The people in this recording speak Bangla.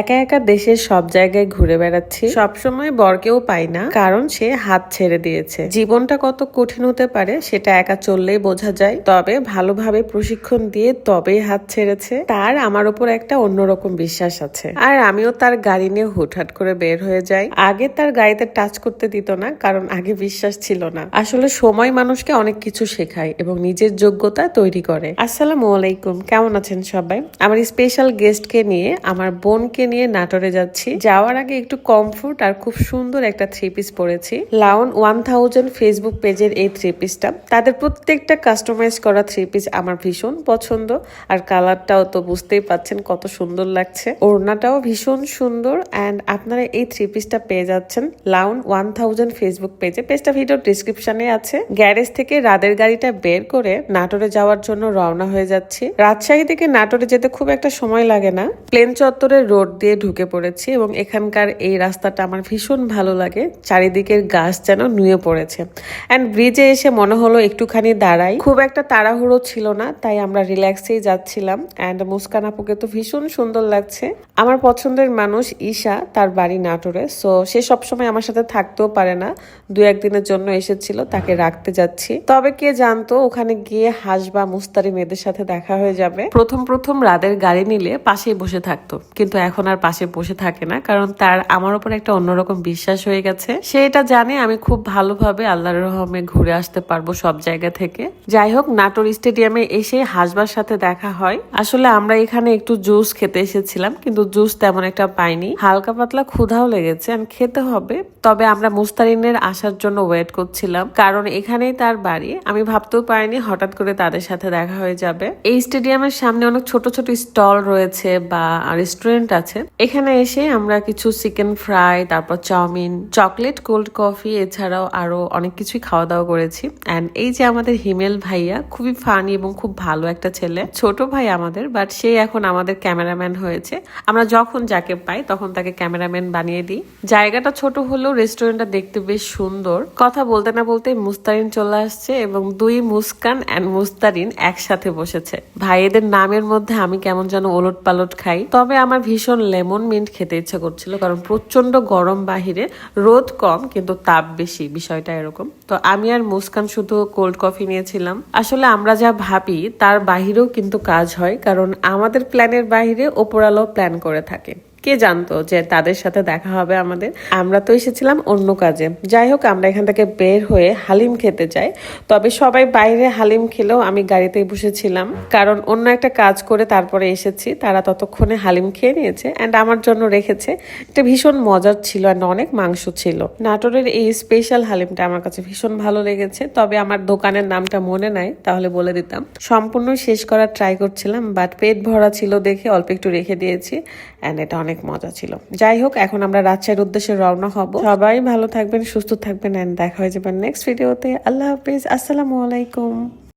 একা একা দেশের সব জায়গায় ঘুরে বেড়াচ্ছি। সবসময় বরকেও পাই না, কারণ সে হাত ছেড়ে দিয়েছে। জীবনটা কত কঠিন হতে পারে সেটা একা চললেই বোঝা যায়, তবে ভালোভাবে প্রশিক্ষণ দিয়ে তবেই হাত ছেড়েছে। তার আমার উপর একটা অন্যরকম বিশ্বাস আছে। আর আমিও তার গাড়ি নিয়ে হুটহাট করে বের হয়ে যাই। আগে তার গাড়িতে টাচ করতে দিত না, কারণ আগে বিশ্বাস ছিল না। আসলে সময় মানুষকে অনেক কিছু শেখায় এবং নিজের যোগ্যতা তৈরি করে। আসসালামু আলাইকুম, কেমন আছেন সবাই? আমার স্পেশাল গেস্টকে নিয়ে আমার বোনকে নিয়ে নাটোরে যাচ্ছি। যাওয়ার আগে একটু কমফোর্ট আর খুব সুন্দর একটা থ্রি পিস পরেছি। লাউন ওয়ান থাউজেন্ড ফেসবুক পেজের এই থ্রি পিসটা তাদের প্রত্যেকটা কাস্টমাইজ করা থ্রি পিস আমার ভীষণ পছন্দ। আর কালারটাও তো বুঝতেই পাচ্ছেন কত সুন্দর লাগছে। ওড়নাটাও ভীষণ সুন্দর অ্যান্ড আপনারা এই থ্রি পিসটা পেয়ে যাচ্ছেন। লাউন ওয়ান থাউজেন্ড ফেসবুক পেজে পেজটা ভিডিও ডিসক্রিপশনে আছে। গ্যারেজ থেকে রাদের গাড়িটা বের করে নাটোরে যাওয়ার জন্য রওনা হয়ে যাচ্ছি। রাজশাহী থেকে নাটোরে যেতে খুব একটা সময় লাগে না। প্লেন চত্বরের রোড দিয়ে ঢুকে পড়েছি এবং এখানকার এই রাস্তাটা আমার ভীষণ ভালো লাগে। চারিদিকের গাছ যেন নুয়ে পড়েছে। অ্যান্ড ব্রিজে এসে মনে হলো একটুখানি দাঁড়াই। খুব একটা তাড়াহুড়ো ছিল না, তাই আমরা রিল্যাক্সেই যাচ্ছিলাম। অ্যান্ড মুস্কান আপুকে তো ভীষণ সুন্দর লাগছে। আমার পছন্দের মানুষ ঈশা, তার বাড়ি নাটোরে। সো সে সবসময় আমার সাথে থাকতেও পারে না। দু একদিনের জন্য এসেছিল, তাকে রাখতে যাচ্ছি। তবে কে জানতো, ওখানে গিয়ে হাঁস বা মুস্তারি মেয়েদের সাথে দেখা হয়ে যাবে। প্রথম প্রথম রাদের গাড়ি নিলে পাশেই বসে থাকতো। কিন্তু এখন আর পাশে বসে থাকে না, কারণ তার আমার উপর একটা অন্যরকম বিশ্বাস হয়ে গেছে। সে এটা জানে আমি খুব ভালোভাবে আল্লাহর রহমে ঘুরে আসতে পারব সব জায়গা থেকে। যাই হোক, নাটোর স্টেডিয়ামে এসে হাসবার সাথে দেখা হয়। আসলে আমরা এখানে একটু জুস খেতে এসেছিলাম, কিন্তু জুস তেমন একটা পাইনি। হালকা পাতলা ক্ষুধাও লেগেছে and খেতে হবে। তবে আমরা মুস্তারিনের আসার জন্য ওয়েট করছিলাম, কারণ এখানেই তার বাড়ি। আমি ভাবতেও পারিনি হঠাৎ করে তাদের সাথে দেখা হয়ে যাবে। এই স্টেডিয়ামের সামনে অনেক ছোট ছোট স্টল রয়েছে বা রেস্টুরেন্ট আছে এখানে এসে আমরা কিছু চিকেন ফ্রাই তারপর চাউমিন চকলেট কোল্ড কফি এছাড়াও আরও অনেক কিছুই খাওয়া দাওয়া করেছি। অ্যান্ড এই যে আমাদের হিমেল ভাইয়া, খুবই ফানি এবং খুব ভালো একটা ছেলে। ছোট ভাই আমাদের বাট সে এখন আমাদের ক্যামেরাম্যান হয়েছে। আমরা যখন যাকে পাই, তখন তাকে ক্যামেরাম্যান বানিয়ে দিই। জায়গাটা ছোট হলেও রেস্টুরেন্টটা দেখতে বেশ সুন্দর। কথা বলতে না বলতে মুস্তারিন চলে আসছে এবং দুই মুস্কান অ্যান্ড মুস্তারিন একসাথে বসেছে। ভাইয়েদের নামের মধ্যে আমি কেমন যেন ওলট পালট খাই। তবে আমার ভীষণ লেমন মিন্ট খেতে ইচ্ছে করছিল, কারণ প্রচণ্ড গরম বাহিরে, রোদ কম, কিন্তু তাপ বেশি, বিষয়টা এরকম। তো আমি আর মুস্কান শুধু কোল্ড কফি নিয়েছিলাম। আসলে আমরা যা ভাবি, তার বাহিরেও কিন্তু কাজ হয়, কারণ আমাদের প্ল্যানের বাহিরে ওপরালো প্ল্যান করে থাকে। কে জানতো যে তাদের সাথে দেখা হবে আমাদের? আমরা তো এসেছিলাম অন্য কাজে। যাই হোক, আমরা এখান থেকে বের হয়ে হালিম খেতে যাই। তবে সবাই বাইরে হালিম খেলেও আমি গাড়িতেই বসেছিলাম। কারণ অন্য একটা কাজ করে তারপরে এসেছি। তারা ততক্ষণে হালিম খেয়ে নিয়েছে অ্যান্ড আমার জন্য রেখেছে। এটা ভীষণ মজার ছিল অ্যান্ড অনেক মাংস ছিল। নাটোরের এই স্পেশাল হালিমটা আমার কাছে ভীষণ ভালো লেগেছে। তবে আমার দোকানের নামটা মনে নাই, তাহলে বলে দিতাম। সম্পূর্ণ শেষ করার ট্রাই করছিলাম বাট পেট ভরা ছিল দেখে অল্প একটু রেখে দিয়েছি। অ্যান্ড এটা অনেক মজা ছিল। যাই হোক, এখন আমরা রাজশাহীর উদ্দেশ্যে রওনা হব। সবাই ভালো থাকবেন, সুস্থ থাকবেন অ্যান্ড দেখা হয়ে যাবেন নেক্সট ভিডিওতে আল্লাহ হাফিজ, আসসালামু আলাইকুম।